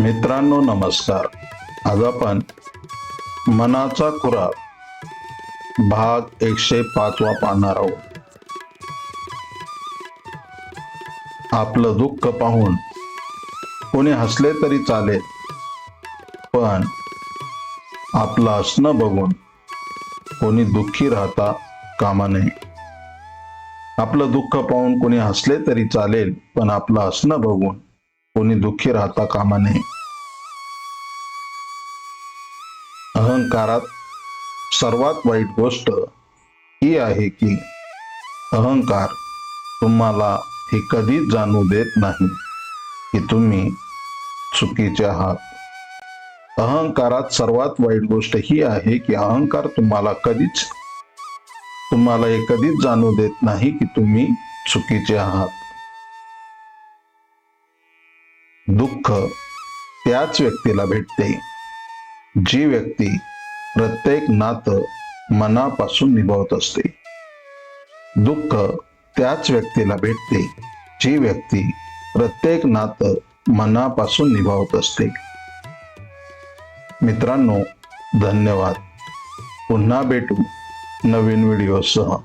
मित्रांनो नमस्कार. आज आपण मनाचा कुरा भाग एकशे पाचवा पाहणार आहोत. आपलं दुःख पाहून कोणी हसले तरी चालेल पण आपलं हसणं बघून कोणी दुःखी राहता कामा नये. आपलं दुःख पाहून कोणी हसले तरी चालेल पण आपलं हसणं बघून कोणी दुःखी राहता कामा नये. अहंकारात सर्वात वाईट गोष्ट ही आहे की अहंकार तुम्हाला हे कधीच जाणू देत नाही की तुम्ही चुकीचे आहात. अहंकारात सर्वात वाईट गोष्ट ही आहे की अहंकार तुम्हाला कधीच तुम्हाला हे कधीच जाणू देत नाही की तुम्ही चुकीचे आहात. दुःख त्याच व्यक्तीला भेटते. जी व्यक्ती प्रत्येक नातं मनापासून निभावत असते. दुःख त्याच व्यक्तीला भेटते. जी व्यक्ती प्रत्येक नातं मनापासून निभावत असते. मित्रांनो धन्यवाद. पुन्हा भेटू नवीन व्हिडिओसह.